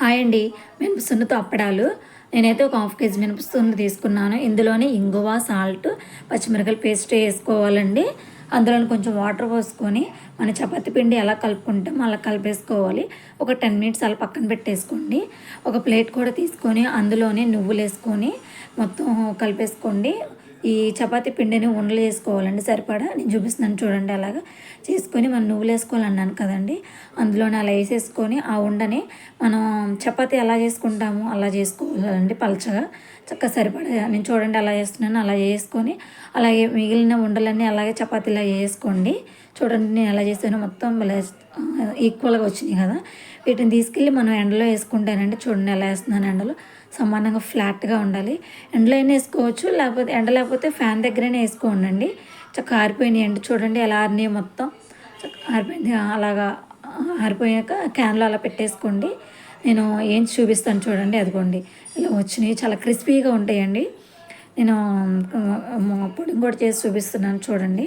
Hi అండి. మినపసున్నతో అప్పడాలు. నేనైతే ఒక హాఫ్ కేజీ మినపసున్న తీసుకున్నాను. ఇందులోనే ఇంగువ సాల్ట్ పచ్చిమిరపకాయల పేస్ట్ వేసుకోవాలండి. అందులోని కొంచెం వాటర్ పోసుకొని మన చపాతి పిండి ఎలా కలుపుకుంటాం అలా కలిపేసుకోవాలి. ఒక టెన్ మినిట్స్ అలా పక్కన పెట్టేసుకోండి. ఒక ప్లేట్ కూడా తీసుకొని అందులోనే నువ్వులు వేసుకొని మొత్తం కలిపేసుకోండి. ఈ చపాతి పిండిని ఉండలు వేసుకోవాలండి సరిపడా? నేను చూపిస్తున్నాను చూడండి అలాగా. చేసుకొని మనం నువ్వులు వేసుకోవాలన్నాను కదండి. అందులోనే అలా వేసేసుకొని ఆ ఉండని మనం చపాతి ఎలా చేసుకుంటాము అలా చేసుకోవాలండి పలచగా. చక్కగా సరిపడా. నేను చూడండి అలా చేస్తున్నాను అలా చేసుకొని అలాగే మిగిలిన ఉండలన్నీ అలాగే చపాతీలా వేసుకోండి. చూడండి నేను ఎలా చేసానో మొత్తం ఈక్వల్గా వచ్చినాయి కదా. వీటిని తీసుకెళ్ళి మనం ఎండలో వేసుకుంటానండి చూడండి ఎలా వేస్తున్నాను ఎండలో. సమానంగా ఫ్లాట్గా ఉండాలి. ఎండలో అయినా వేసుకోవచ్చు లేకపోతే ఎండ లేకపోతే ఫ్యాన్ దగ్గరైనా వేసుకోండి చక్కగా ఆరిపోయినాయి అండి చూడండి ఎలా ఆరినాయి మొత్తం. ఆరిపోయింది అలాగా ఆరిపోయాక క్యాన్లో అలా పెట్టేసుకోండి. నేను ఏం చూపిస్తాను చూడండి అదిగోండి. ఇలా వచ్చినాయి చాలా క్రిస్పీగా ఉంటాయండి. నేను పుడింగ్ కూడా చేసి చూపిస్తున్నాను చూడండి.